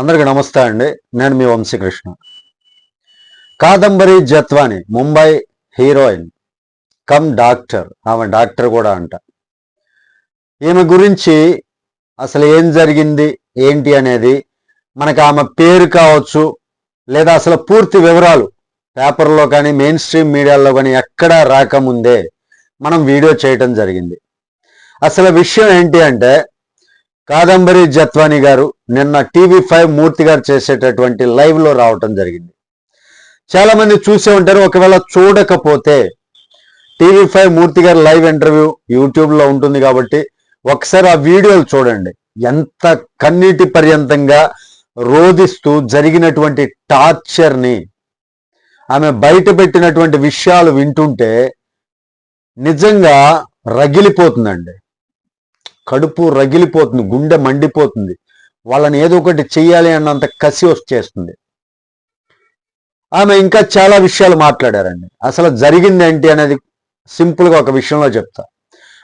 అందరికి నమస్తే అండి. నేను మీ Vamsikrishna. Kadambari Jatwani Mumbai heroine cum doctor. ఆమె డాక్టర్ కూడా అంట. ఈమె గురించి అసలు ఏం జరిగింది ఏంటి అనేది మనకు ఆమె పేరు కావచ్చు లేదా అసలు పూర్తి వివరాలు పేపర్లో కానీ మెయిన్ స్ట్రీమ్ మీడియాలో కానీ ఎక్కడా రాకముందే మనం వీడియో చేయటం జరిగింది. అసలు విషయం ఏంటి అంటే కాదంబరి జత్వాని గారు నిన్న టీవీ ఫైవ్ మూర్తి గారు చేసేటటువంటి లైవ్లో రావటం జరిగింది. చాలామంది చూసే ఉంటారు ఒకవేళ చూడకపోతే టీవీ ఫైవ్ మూర్తి గారి లైవ్ ఇంటర్వ్యూ యూట్యూబ్లో ఉంటుంది కాబట్టి ఒకసారి ఆ వీడియోలు చూడండి. ఎంత కన్నీటి పర్యంతంగా రోధిస్తూ జరిగినటువంటి టార్చర్ని ఆమె బయట పెట్టినటువంటి విషయాలు వింటుంటే నిజంగా రగిలిపోతుందండి. కడుపు రగిలిపోతుంది గుండె మండిపోతుంది. వాళ్ళని ఏదో ఒకటి చెయ్యాలి అన్నంత కసి వచ్చేస్తుంది ఆమె ఇంకా చాలా విషయాలు మాట్లాడారండి. అసలు జరిగింది ఏంటి అనేది సింపుల్గా ఒక విషయంలో చెప్తా.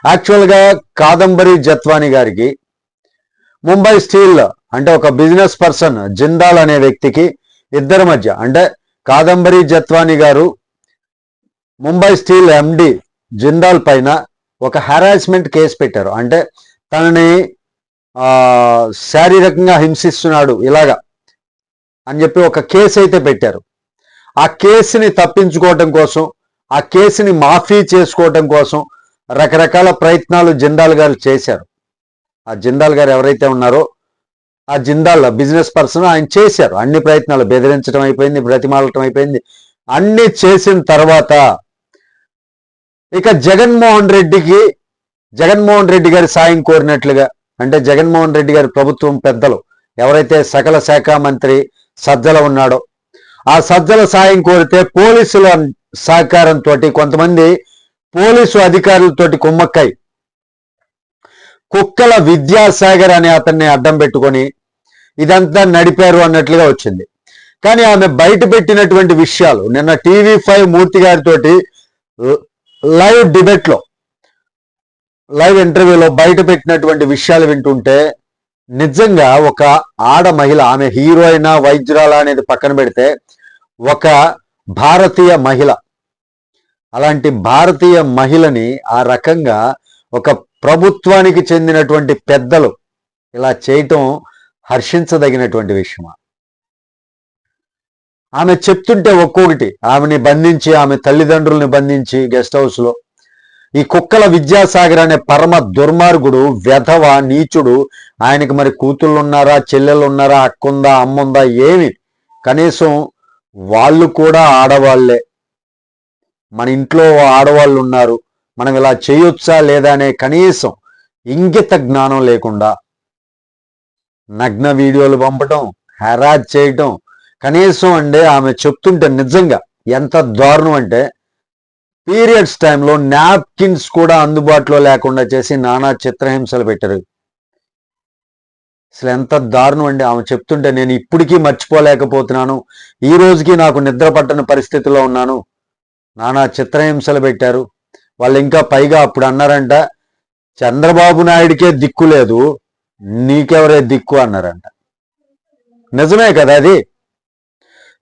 యాక్చువల్గా కాదంబరి జత్వాని గారికి ముంబై స్టీల్ అంటే ఒక బిజినెస్ పర్సన్ జిందాల్ అనే వ్యక్తికి ఇద్దరి మధ్య అంటే కాదంబరి జత్వాని గారు ముంబై స్టీల్ ఎండి జిందాల్ పైన ఒక హెరాస్మెంట్ కేసు పెట్టారు. అంటే తనని శారీరకంగా హింసిస్తున్నాడు ఇలాగా అని చెప్పి ఒక కేసు అయితే పెట్టారు. ఆ కేసుని తప్పించుకోవటం కోసం ఆ కేసుని మాఫీ చేసుకోవటం కోసం రకరకాల ప్రయత్నాలు జిందాల్ గారు చేశారు. ఆ జిందాల్ గారు ఎవరైతే ఉన్నారో ఆ జిందాల్ బిజినెస్ పర్సన్ ఆయన చేశారు. అన్ని ప్రయత్నాలు బెదిరించడం అయిపోయింది బ్రతిమాలటం అయిపోయింది. అన్ని చేసిన తర్వాత ఇక జగన్మోహన్ రెడ్డికి జగన్మోహన్ రెడ్డి గారి సాయం కోరినట్లుగా అంటే జగన్మోహన్ రెడ్డి గారి ప్రభుత్వం పెద్దలు ఎవరైతే సకల శాఖ మంత్రి సజ్జల ఉన్నాడో ఆ సజ్జల సాయం కోరితే పోలీసుల సహకారంతో కొంతమంది పోలీసు అధికారులతోటి కుమ్మక్కై కుక్కల విద్యాసాగర్ అనే అతన్ని అడ్డం పెట్టుకొని ఇదంతా నడిపారు అన్నట్లుగా వచ్చింది. కానీ ఆమె బయట పెట్టినటువంటి విషయాలు నిన్న టీవీ ఫైవ్ మూర్తి గారితోటి లైవ్ డిబేట్లో లైవ్ ఇంటర్వ్యూలో బయట పెట్టినటువంటి విషయాలు వింటుంటే నిజంగా ఒక ఆడ మహిళ ఆమె హీరోయినా వైద్యురాలా అనేది పక్కన పెడితే ఒక భారతీయ మహిళ అలాంటి భారతీయ మహిళని ఆ రకంగా ఒక ప్రభుత్వానికి చెందినటువంటి పెద్దలు ఇలా చేయటం హర్షించదగినటువంటి విషయమా? ఆమె చెప్తుంటే ఒక్కొక్కటి ఆమెని బంధించి ఆమె తల్లిదండ్రుల్ని బంధించి గెస్ట్ హౌస్లో ఈ కుక్కల విద్యాసాగర్ అనే పరమ దుర్మార్గుడు వెధవ నీచుడు ఆయనకి మరి కూతుళ్ళు ఉన్నారా చెల్లెలు ఉన్నారా అక్కుందా అమ్ముందా ఏమి? కనీసం వాళ్ళు కూడా ఆడవాళ్ళే. మన ఇంట్లో ఆడవాళ్ళు ఉన్నారు. మనం ఇలా చేయొచ్చా లేదా అనే కనీసం ఇంగిత జ్ఞానం లేకుండా నగ్న వీడియోలు పంపటం హెరాజ్ చేయటం కనీసం అంటే ఆమె చెప్తుంటే నిజంగా ఎంత దారుణం అంటే పీరియడ్స్ టైంలో నాప్కిన్స్ కూడా అందుబాటులో లేకుండా చేసి నానా చిత్రహింసలు పెట్టారు. అసలు ఎంత దారుణం అండి. ఆమె చెప్తుంటే నేను ఇప్పటికీ మర్చిపోలేకపోతున్నాను. ఈ రోజుకి నాకు నిద్ర పట్టని పరిస్థితిలో ఉన్నాను. నానా చిత్రహింసలు పెట్టారు. వాళ్ళు ఇంకా పైగా అప్పుడు అన్నారంట చంద్రబాబు నాయుడికే దిక్కు లేదు నీకెవరే దిక్కు? అన్నారంట. నిజమే కదా అది?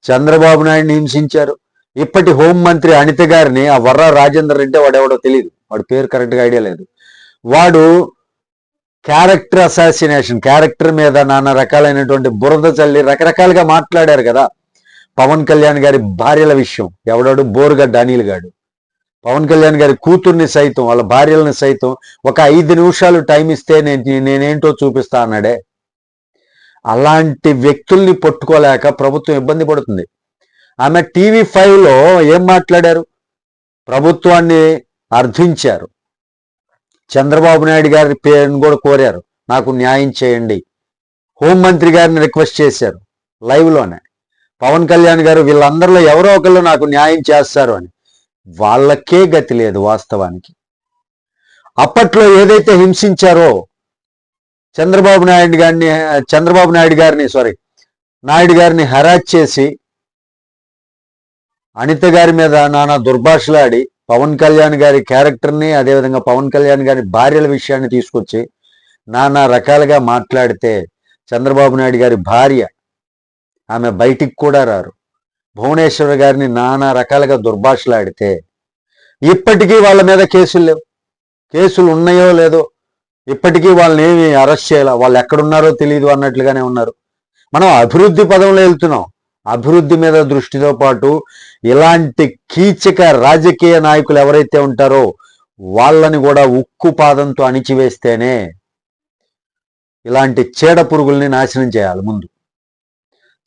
చంద్రబాబు నాయుడిని హింసించారు. ఇప్పటి హోంమంత్రి అనిత గారిని ఆ వర్ర రాజేందర్ అంటే వాడెవడో తెలియదు వాడి పేరు కరెక్ట్గా ఐడియా లేదు. వాడు క్యారెక్టర్ అసాసినేషన్ క్యారెక్టర్ మీద నానా రకాలైనటువంటి బురద చల్లి రకరకాలుగా మాట్లాడారు కదా. పవన్ కళ్యాణ్ గారి భార్యల విషయం ఎవడాడు? బోరుగడ్డ అనిల్ గాడు. పవన్ కళ్యాణ్ గారి కూతుర్ని సైతం వాళ్ళ భార్యలను సైతం ఒక ఐదు నిమిషాలు టైం ఇస్తే నేను నేనేంటో చూపిస్తా అన్నాడే. అలాంటి వ్యక్తుల్ని పట్టుకోలేక ప్రభుత్వం ఇబ్బంది పడుతుంది. ఆమె టీవీ ఫైవ్లో ఏం మాట్లాడారు? ప్రభుత్వాన్ని అర్థించారు. చంద్రబాబు నాయుడు గారి పేరును కూడా కోరారు. నాకు న్యాయం చేయండి. హోంమంత్రి గారిని రిక్వెస్ట్ చేశారు. లైవ్లోనే. పవన్ కళ్యాణ్ గారు వీళ్ళందరిలో ఎవరో ఒకళ్ళు నాకు న్యాయం చేస్తారు అని. వాళ్ళకే గతి లేదు వాస్తవానికి. అప్పట్లో ఏదైతే హింసించారో చంద్రబాబు నాయుడు గారిని చంద్రబాబు నాయుడు గారిని సారీ నాయుడు గారిని హరాజ్ చేసి అనిత గారి మీద నానా దుర్భాషలాడి పవన్ కళ్యాణ్ గారి క్యారెక్టర్ని అదేవిధంగా పవన్ కళ్యాణ్ గారి భార్యల విషయాన్ని తీసుకొచ్చి నానా రకాలుగా మాట్లాడితే చంద్రబాబు నాయుడు గారి భార్య ఆమె బయటికి కూడా రారు. భువనేశ్వర్ గారిని నానా రకాలుగా దుర్భాషలాడితే ఇప్పటికీ వాళ్ళ మీద కేసులు లేవు. కేసులు ఉన్నాయో లేదో ఇప్పటికీ వాళ్ళని ఏమి అరెస్ట్ చేయాల? వాళ్ళు ఎక్కడున్నారో తెలియదు అన్నట్లుగానే ఉన్నారు. మనం అభివృద్ధి పదంలో వెళ్తున్నాం. అభివృద్ధి మీద దృష్టితో పాటు ఇలాంటి కీచక రాజకీయ నాయకులు ఎవరైతే ఉంటారో వాళ్ళని కూడా ఉక్కు పాదంతో అణిచివేస్తేనే ఇలాంటి చీడ పురుగుల్ని నాశనం చేయాలి ముందు.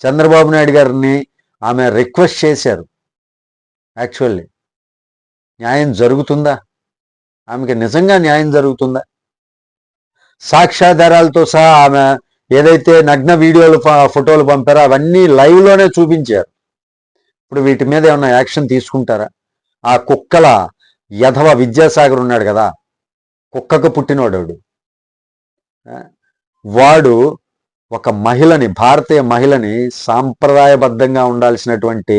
చంద్రబాబు నాయుడు గారిని ఆమె రిక్వెస్ట్ చేశారు. యాక్చువల్లీ న్యాయం జరుగుతుందా? ఆమెకి నిజంగా న్యాయం జరుగుతుందా? సాక్ష్యాధారాలతో సహా ఆమె ఏదైతే నగ్న వీడియోలు ఫోటోలు పంపారో అవన్నీ లైవ్లోనే చూపించారు. ఇప్పుడు వీటి మీద ఏమన్నా యాక్షన్ తీసుకుంటారా? ఆ కుక్కల యధవ విద్యాసాగర్ ఉన్నాడు కదా కుక్కకు పుట్టినోడు వాడు. వాడు ఒక మహిళని భారతీయ మహిళని సాంప్రదాయబద్ధంగా ఉండాల్సినటువంటి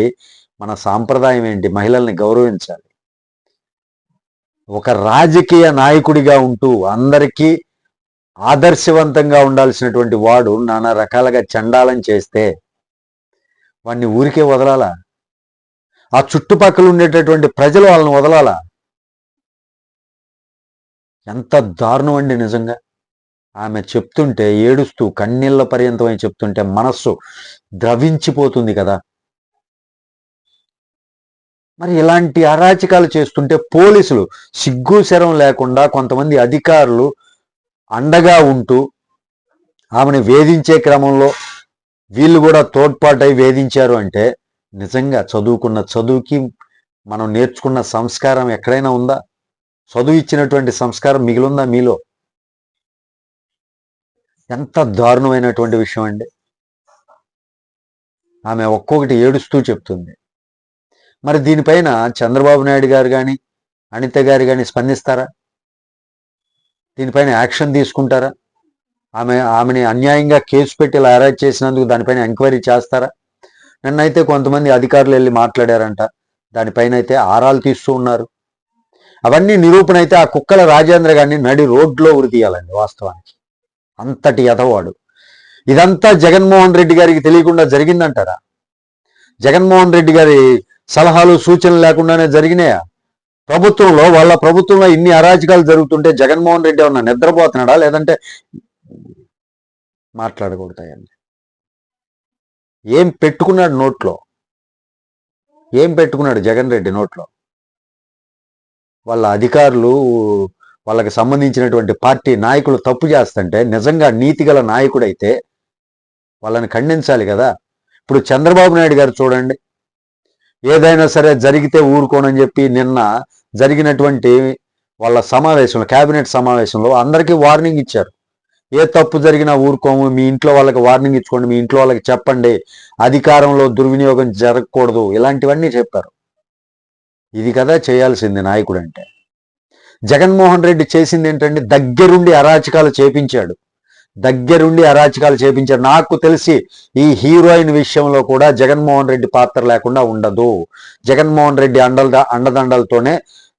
మన సాంప్రదాయం ఏంటి? మహిళల్ని గౌరవించాలి. ఒక రాజకీయ నాయకుడిగా ఉంటూ అందరికీ ఆదర్శవంతంగా ఉండాల్సినటువంటి వాడు నానా రకాలుగా చండాలం చేస్తే వాడిని ఊరికే వదలాలా? ఆ చుట్టుపక్కల ఉండేటటువంటి ప్రజలు వాళ్ళని వదలాలా? ఎంత దారుణం అండి నిజంగా. ఆమె చెప్తుంటే ఏడుస్తూ కన్నీళ్ళ పర్యంతమై చెప్తుంటే మనస్సు ద్రవించిపోతుంది కదా. మరి ఇలాంటి అరాచకాలు చేస్తుంటే పోలీసులు సిగ్గు శరం లేకుండా కొంతమంది అధికారులు అండగా ఉంటూ ఆమెను వేధించే క్రమంలో వీళ్ళు కూడా తోడ్పాటై వేధించారు అంటే నిజంగా చదువుకున్న చదువుకి మనం నేర్చుకున్న సంస్కారం ఎక్కడైనా ఉందా? చదువు ఇచ్చినటువంటి సంస్కారం మిగిలిందా మీలో? ఎంత దారుణమైనటువంటి విషయం అండి. ఆమె ఒక్కొక్కటి ఏడుస్తూ చెప్తుంది. మరి దీనిపైన చంద్రబాబు నాయుడు గారు కానీ అనిత గారు కానీ స్పందిస్తారా? దీనిపైన యాక్షన్ తీసుకుంటారా? ఆమె ఆమెని అన్యాయంగా కేసు పెట్టి ఇలా అరెస్ట్ చేసినందుకు దానిపైన ఎంక్వైరీ చేస్తారా? నిన్నైతే కొంతమంది అధికారులు వెళ్ళి మాట్లాడారంట. దానిపైన అయితే ఆరాలు తీస్తూ ఉన్నారు. అవన్నీ నిరూపణ అయితే ఆ కుక్కల రాజేంద్ర గారిని నడి రోడ్లో ఉరి తీయాలండి వాస్తవానికి. అంతటి యథవాడు ఇదంతా జగన్మోహన్ రెడ్డి గారికి తెలియకుండా జరిగిందంటారా? జగన్మోహన్ రెడ్డి గారి సలహాలు సూచనలు లేకుండానే జరిగినాయా? ప్రభుత్వంలో వాళ్ళ ప్రభుత్వంలో ఇన్ని అరాచకాలు జరుగుతుంటే జగన్మోహన్ రెడ్డి ఏమన్నా నిద్రపోతున్నాడా? లేదంటే మాట్లాడకూడతాయండి. ఏం పెట్టుకున్నాడు నోట్లో? ఏం పెట్టుకున్నాడు జగన్ రెడ్డి నోట్లో? వాళ్ళ అధికారులు వాళ్ళకి సంబంధించినటువంటి పార్టీ నాయకులు తప్పు చేస్తుంటే నిజంగా నీతిగల నాయకుడైతే వాళ్ళని ఖండించాలి కదా? ఇప్పుడు చంద్రబాబు నాయుడు గారు చూడండి ఏదైనా సరే జరిగితే ఊరుకోనని చెప్పి నిన్న జరిగినటువంటి వాళ్ళ సమావేశంలో కేబినెట్ సమావేశంలో అందరికీ వార్నింగ్ ఇచ్చారు. ఏ తప్పు జరిగినా ఊరుకోము మీ ఇంట్లో వాళ్ళకి వార్నింగ్ ఇచ్చుకోండి మీ ఇంట్లో వాళ్ళకి చెప్పండి అధికారంలో దుర్వినియోగం జరగకూడదు ఇలాంటివన్నీ చెప్పారు. ఇది కదా చేయాల్సింది నాయకుడు అంటే. జగన్మోహన్ రెడ్డి చేసింది ఏంటంటే దగ్గరుండి అరాచకాలు చేపించాడు. దగ్గరుండి అరాచకాలు చేపించారు. నాకు తెలిసి ఈ హీరోయిన్ విషయంలో కూడా జగన్మోహన్ రెడ్డి పాత్ర లేకుండా ఉండదు. జగన్మోహన్ రెడ్డి అండల అండదండలతోనే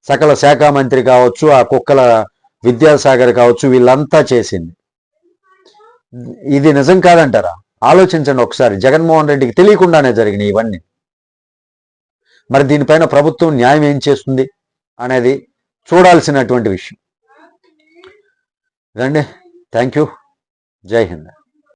సకల శాఖ మంత్రి కావచ్చు ఆ కుక్కల విద్యాసాగర్ కావచ్చు వీళ్ళంతా చేసింది. ఇది నిజం కాదంటారా? ఆలోచించండి ఒకసారి. జగన్మోహన్ రెడ్డికి తెలియకుండానే జరిగినాయి ఇవన్నీ. మరి దీనిపైన ప్రభుత్వం న్యాయం ఏం చేస్తుంది అనేది చూడాల్సినటువంటి విషయం. రండి. Thank you. जय हिंद।